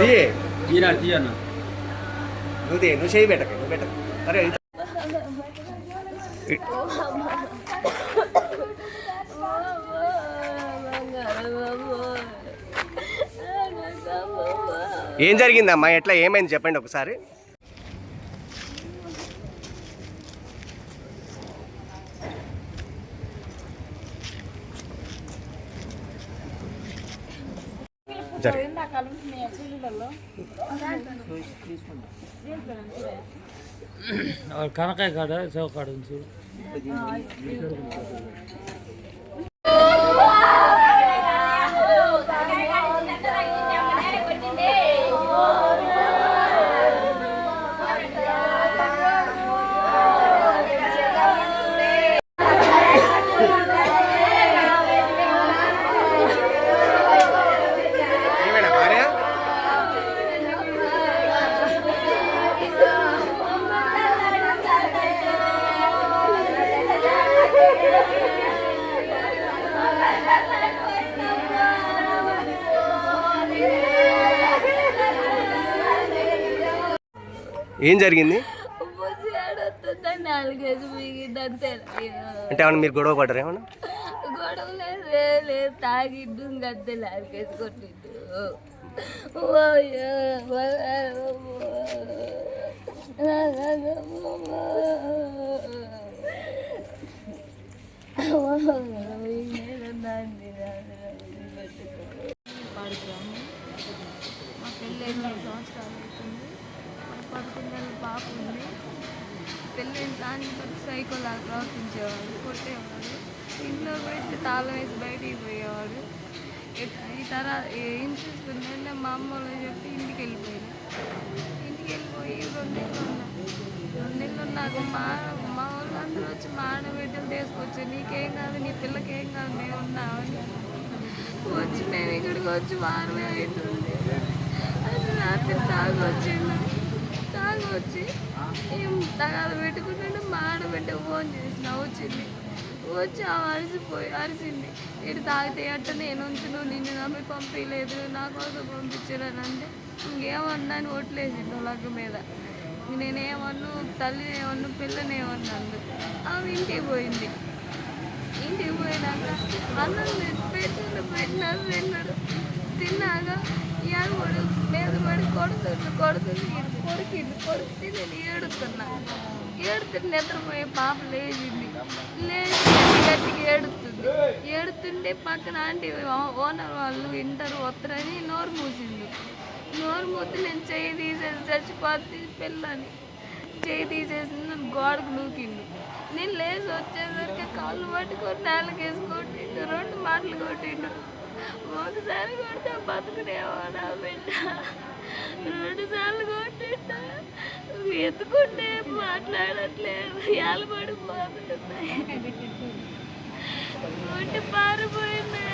తీయే తీరా తీయన్న నువ్వు తీ నువ్వు చేయి పెట్టక నువ్వు పెట్టక అరే ఏం జరిగిందమ్మా? ఎట్లా? ఏమైంది? చెప్పండి ఒకసారి. కనకాయ కాడ సేవ కాడ ఉంది ఏం జరిగింది? అంటే ఏమన్నా మీరు గొడవ పడ్డారు ఏమన్నా? తాగిడ్డు అంతే నాలుగేసి పాడుకురాము మా పెళ్ళి ఎనిమిది సంవత్సరాలు అవుతుంది. పదకొండేళ్ళ పాప ఉంది పెళ్ళైన దాని బట్టి సైకోలాగా ప్రవర్తించేవాడు కొట్టేవాడు. ఇంట్లో పెట్టి తాళం వేసి బయటికి పోయేవాడు. ఈ తర్వాత ఏం చూసుకుందంటే మా అమ్మ వాళ్ళు చెప్పి ఇంటికి వెళ్ళిపోయాను. ఇంటికి వెళ్ళిపోయి రెండు నెలలు ఉన్నా. రెండు నెలలు ఉన్నాక మా మా వాళ్ళందరూ వచ్చి మా ఆడబిడ్డలు తీసుకొచ్చి నీకేం కాదు నీ పిల్లకి ఏం కాదు మేము ఉన్నామని వచ్చి మేము ఇక్కడికి వచ్చి వారమే అవుతుంది అది రాత్రి తాగి వచ్చిండు వచ్చి ఏం తగాద పెట్టుకుంటుంటే మా ఆడబిడ్డ ఫోన్ చేసిన వచ్చింది వచ్చి అరిసిపోయి అరిసింది. ఇటు తాగితే అట్ట నేను ఉంచును నిన్ను నమ్మి పంపించలేదు నా కోసం పంపించారని అంటే ఇంకేమన్నా అని ఓట్లేసిండు లగ్గు మీద. నేనేమన్ను తల్లి ఏమన్ను పిల్లనేమన్నాను ఆమె ఇంటికి పోయింది. ఇంటికి పోయినాక అన్నం పెట్టిన పెట్టినారు తిన్నాక తిన్నాక ఏడుపడు మీద పడి కొడుతుండు కొడుతుంది కొడుకిండు కొడుకుతే నేను ఏడుతున్నా. ఏడుతుంటే నిద్రపోయే పాప లేచింది. లేచి గట్టి గట్టిగా ఏడుతుంది. ఏడుతుంటే పక్కన ఆంటీ ఓనర్ వాళ్ళు ఇంటర్ వస్తారని నోరు మూసింది. నోరు మూతి నేను చేయి తీసేసి చచ్చిపోతుంది పిల్లని. చేయి తీసేసి నన్ను గోడకు నూకిండు నేను లేచి వచ్చేసరికి కాళ్ళు పట్టుకొని నేలకేసి కొట్టిండు రెండు మాటలు కొట్టిండు. ఒకసారి కొడితే బతుకునేవాడా బిడ్డ. రెండు సార్లు కొట్టిండు. ఎత్తుకుంటే మాట్లాడట్లేదు. ఏలబడి పోతున్నాయి కొట్టి పారిపోయింది.